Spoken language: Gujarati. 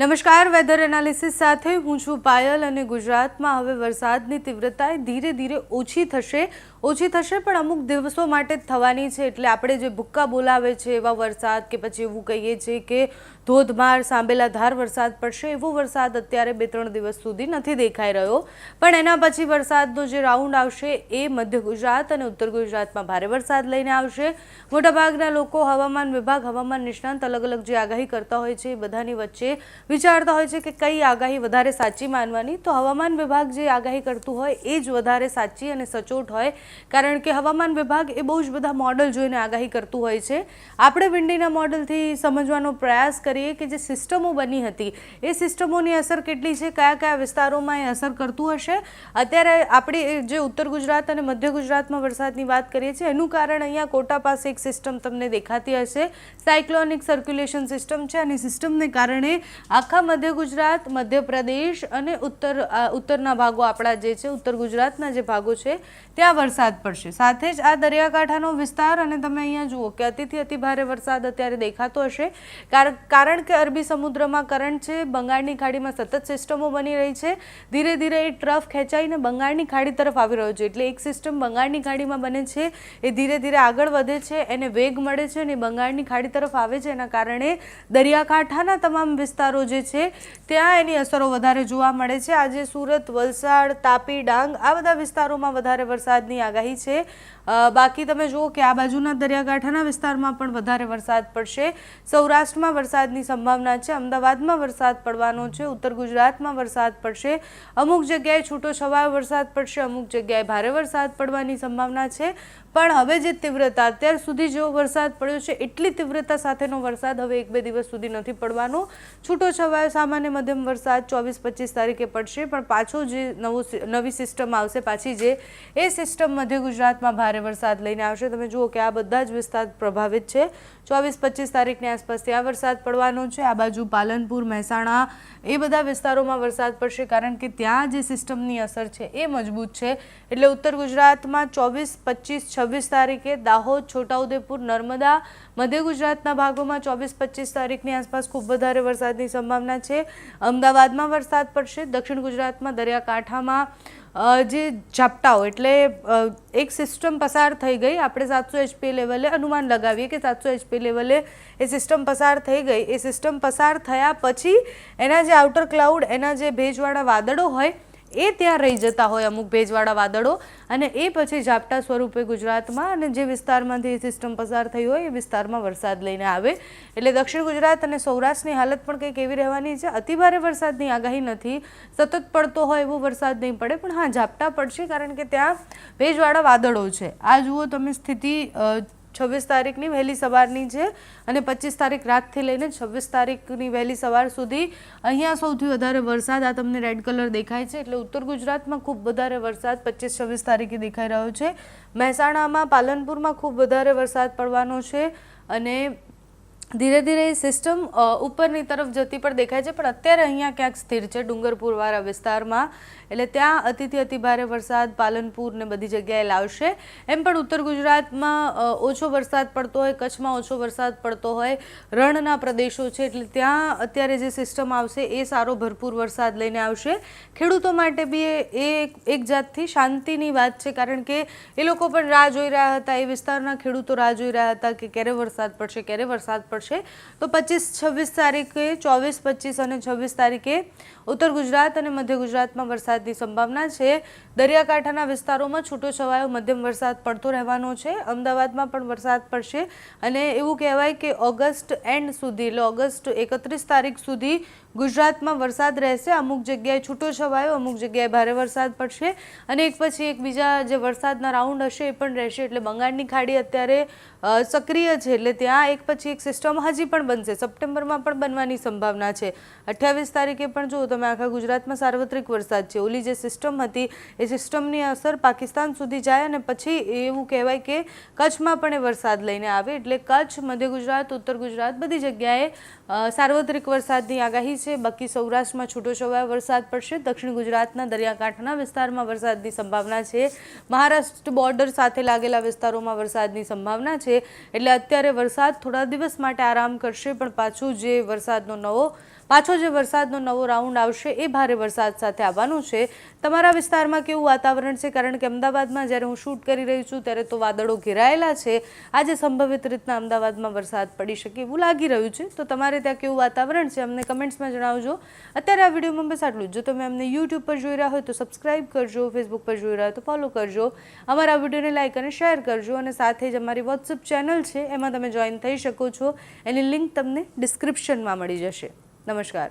નમસ્કાર વેધર એનાલિસિસ સાથે હું છું પાયલ અને ગુજરાતમાં હવે વરસાદની તીવ્રતા ધીરે ધીરે ઓછી થશે. ઓછી થશે, પણ અમુક દિવસો માટે જ થવાની છે. એટલે આપણે જે ભૂક્કા બોલાવે છે એવા વરસાદ કે પછી એવું કહીએ છીએ કે ધોધમાર સાંભેલાધાર વરસાદ પડશે, એવો વરસાદ અત્યારે બે ત્રણ દિવસ સુધી નથી દેખાઈ રહ્યો. પણ એના પછી વરસાદનો જે રાઉન્ડ આવશે એ મધ્ય ગુજરાત અને ઉત્તર ગુજરાતમાં ભારે વરસાદ લઈને આવશે. મોટાભાગના લોકો હવામાન વિભાગ, હવામાન નિષ્ણાંત અલગ અલગ જે આગાહી કરતા હોય છે એ બધાની વચ્ચે વિચારતા હોય છે કે કઈ આગાહી વધારે સાચી માનવાની. તો હવામાન વિભાગ જે આગાહી કરતું હોય એ જ વધારે સાચી અને સચોટ હોય કારણ કે હવામાન વિભાગ એ બહુ જ બધા મોડલ જોઈને આગાહી કરતું હોય છે. આપણે વિંડીના મોડલથી સમજવાનો પ્રયાસ કરીએ કે જે સિસ્ટમો બની હતી, એ સિસ્ટમોની અસર કેટલી છે, કયા કયા વિસ્તારોમાં એ અસર કરતું હશે? અત્યારે આપણે જે ઉત્તર ગુજરાત અને મધ્ય ગુજરાતમાં વરસાદની વાત કરીએ છીએ, એનું કારણ અહીંયા કોટા પાસે એક સિસ્ટમ તમને દેખાતી હશે. સાયક્લોનિક સર્ક્યુલેશન સિસ્ટમ છે, અને સિસ્ટમને કારણે આખા મધ્ય ગુજરાત, મધ્યપ્રદેશ અને ઉત્તર ઉત્તરના ભાગો આપણા જે છે, ઉત્તર ગુજરાતના જે ભાગો છે, ત્યાં વરસાદ પડશે. સાથે જ આ દરિયાકાંઠાનો વિસ્તાર અને તમે અહીંયા જુઓ કે અતિથી અતિ ભારે વરસાદ અત્યારે દેખાતો હશે. કાર- કારણ કે અરબી સમુદ્રમાં કરંટ છે, બંગાળની ખાડીમાં સતત સિસ્ટમો બની રહી છે. ધીરે ધીરે એ ટ્રફ ખેંચાઈને બંગાળની ખાડી તરફ આવી રહ્યો છે. એટલે એક સિસ્ટમ બંગાળની ખાડીમાં બને છે, એ ધીરે ધીરે આગળ વધે છે, એને વેગ મળે છે અને બંગાળની ખાડી તરફ આવે છે. એના કારણે દરિયાકાંઠાના તમામ વિસ્તારો જે છે, ત્યાં એની અસરો વધારે જોવા મળે છે. આજે સુરત, વલસાડ, તાપી, ડાંગ આ બધા વિસ્તારોમાં વધારે વરસાદની આગાહી છે. બાકી તમે જુઓ કે આ બાજુના દરિયાકાંઠાના વિસ્તારમાં પણ વધારે વરસાદ પડશે. સૌરાષ્ટ્રમાં વરસાદની સંભાવના છે. અમદાવાદમાં વરસાદ પડવાનો છે. ઉત્તર ગુજરાતમાં વરસાદ પડશે. અમુક જગ્યાએ છૂટો છવાયો વરસાદ પડશે. અમુક જગ્યાએ ભારે વરસાદ પડવાની સંભાવના છે. પણ હવે જે તીવ્રતા, અત્યાર સુધી જેવો વરસાદ પડ્યો છે, એટલી તીવ્રતા સાથેનો વરસાદ હવે એક બે દિવસ સુધી નથી પડવાનો. છૂટો છવાયો સામાન્ય મધ્યમ વરસાદ ચોવીસ પચીસ તારીખે પડશે, પણ પાછો જે નવો નવી સિસ્ટમ આવશે, પાછી જે એ સિસ્ટમ મધ્ય ગુજરાતમાં ભારે વરસાદ લઈને આવશે. તમે જુઓ કે આ બધા જ વિસ્તાર પ્રભાવિત છે. ચોવીસ પચીસ તારીખની આસપાસ ત્યાં વરસાદ પડવાનો છે. આ બાજુ પાલનપુર, મહેસાણા એ બધા વિસ્તારોમાં વરસાદ પડશે, કારણ કે ત્યાં જે સિસ્ટમની અસર છે એ મજબૂત છે. એટલે ઉત્તર ગુજરાતમાં ચોવીસ પચીસ છવ્વીસ તારીખે દાહોદ, છોટાઉદેપુર, નર્મદા, મધ્ય ગુજરાતના ભાગોમાં ચોવીસ, પચીસ તારીખની આસપાસ ખૂબ વધારે વરસાદની સંભાવના છે. અમદાવાદમાં વરસાદ પડશે. દક્ષિણ ગુજરાતમાં દરિયાકાંઠામાં જે ઝાપટાઓ એટલે એક સિસ્ટમ પસાર થઈ ગઈ. આપણે સાતસો એચપી લેવલે અનુમાન લગાવીએ કે સાતસો એચપી લેવલે એ સિસ્ટમ પસાર થઈ ગઈ. એ સિસ્ટમ પસાર થયા પછી એના જે આઉટર ક્લાઉડ, એના જે ભેજવાળા વાદળો હોય એ ત્યાં રહી જતા હોય અમુક ભેજવાળા વાદળો અને એ પછી ઝાપટા સ્વરૂપે ગુજરાતમાં અને જે વિસ્તારમાંથી એ સિસ્ટમ પસાર થઈ હોય એ વિસ્તારમાં વરસાદ લઈને આવે. એટલે દક્ષિણ ગુજરાત અને સૌરાષ્ટ્રની હાલત પણ કંઈક એવી રહેવાની છે. અતિભારે વરસાદની આગાહી નથી. સતત પડતો હોય એવો વરસાદ નહીં પડે, પણ હા, ઝાપટા પડશે કારણ કે ત્યાં ભેજવાળા વાદળો છે. આ જુઓ તમે સ્થિતિ છવ્વીસ તારીખની વહેલી સવારની છે અને પચીસ તારીખ રાતથી લઈને છવ્વીસ તારીખની વહેલી સવાર સુધી અહીંયા સૌથી વધારે વરસાદ આ તમને રેડ કલર દેખાય છે એટલે ઉત્તર ગુજરાતમાં ખૂબ વધારે વરસાદ પચીસ છવ્વીસ તારીખે દેખાઈ રહ્યો છે મહેસાણામાં પાલનપુરમાં ખૂબ વધારે વરસાદ પડવાનો છે અને ધીરે ધીરે એ સિસ્ટમ ઉપરની તરફ જતી પણ દેખાય છે, પણ અત્યારે અહીંયા ક્યાંક સ્થિર છે. ડુંગરપુરવાળા વિસ્તારમાં, એટલે ત્યાં અતિથી અતિ ભારે વરસાદ, પાલનપુર ને બધી જગ્યાએ લાવશે. એમ પણ ઉત્તર ગુજરાતમાં ઓછો વરસાદ પડતો હોય, કચ્છમાં ઓછો વરસાદ પડતો હોય, રણના પ્રદેશો છે, એટલે ત્યાં અત્યારે જે સિસ્ટમ આવશે એ સારો ભરપૂર વરસાદ લઈને આવશે. ખેડૂતો માટે બી એ એક જાતથી શાંતિની વાત છે, કારણ કે એ લોકો પણ રાહ જોઈ રહ્યા હતા, એ વિસ્તારના ખેડૂતો રાહ જોઈ રહ્યા હતા કે ક્યારે વરસાદ પડશે, ક્યારે વરસાદ પડશે તો પચીસ, છવ્વીસ તારીખે, ચોવીસ, પચીસ અને છવ્વીસ તારીખે ઉત્તર ગુજરાત અને મધ્ય ગુજરાતમાં વરસાદની સંભાવના છે. દરિયાકાંઠાના વિસ્તારોમાં છૂટો છવાયો મધ્યમ વરસાદ પડતો રહેવાનો છે. અમદાવાદમાં પણ વરસાદ પડશે. અને એવું કહેવાય કે ઓગસ્ટ એન્ડ સુધી એટલે ઓગસ્ટ એકત્રીસ તારીખ સુધી ગુજરાતમાં વરસાદ રહેશે, અમુક જગ્યાએ છૂટો છવાયો, અમુક જગ્યાએ ભારે વરસાદ પડશે. અને એક પછી એક બીજા જે વરસાદના રાઉન્ડ હશે એ પણ રહેશે. એટલે બંગાળની ખાડી અત્યારે સક્રિય છે. એટલે ત્યાં એક પછી એક સિસ્ટમ હજી પણ બનશે. સપ્ટેમ્બરમાં પણ બનવાની સંભાવના છે. અઠ્યાવીસ તારીખે પણ જુઓ તમે, આખા ગુજરાતમાં સાર્વત્રિક વરસાદ છે. ઓલી જે સિસ્ટમ હતી, એ સિસ્ટમની અસર પાકિસ્તાન સુધી જાય અને પછી એવું કહેવાય કે કચ્છમાં પણ એ વરસાદ લઈને આવે. એટલે કચ્છ, મધ્ય ગુજરાત, ઉત્તર ગુજરાત બધી જગ્યાએ સાર્વત્રિક વરસાદની આગાહી છે. બાકી સૌરાષ્ટ્રમાં છૂટો છવાયો વરસાદ પડશે. દક્ષિણ ગુજરાતના દરિયાકાંઠાના વિસ્તારમાં વરસાદની સંભાવના છે. મહારાષ્ટ્ર બોર્ડર સાથે લાગેલા વિસ્તારોમાં વરસાદની સંભાવના છે. એટલે અત્યારે વરસાદ થોડા દિવસ માટે આરામ કરશે, પણ પાછું જે વરસાદનો નવો, પાછો જે વરસાદનો નવો રાઉન્ડ આવશે, એ ભારે વરસાદ સાથે આવવાનું છે. તમારા વિસ્તારમાં કેવું વાતાવરણ છે? કારણ કે અમદાવાદમાં જ્યારે હું શૂટ કરી રહી છું, ત્યારે તો વાદળો ઘેરાયેલા છે. આજે સંભવિત રીતના અમદાવાદમાં વરસાદ પડી શકે એવું લાગી રહ્યું છે. તો તમારે ત્યાં કેવું વાતાવરણ છે? અમને કમેન્ટ્સમાં જણાવજો. અત્યારે આ વિડીયોમાં બસ આટલું જો. તમે અમને યુટ્યુબ પર જોઈ રહ્યા હોય તો સબસ્ક્રાઇબ કરજો ફેસબુક પર જોઈ રહ્યા હોય તો ફોલો કરજો. અમારા વિડીયોને લાઇક અને શેર કરજો અને સાથે જ અમારી વોટ્સઅપ ચેનલ છે, એમાં તમે જોઈન થઈ શકો છો. એની લિંક તમને ડિસ્ક્રિપ્શનમાં મળી જશે. નમસ્કાર.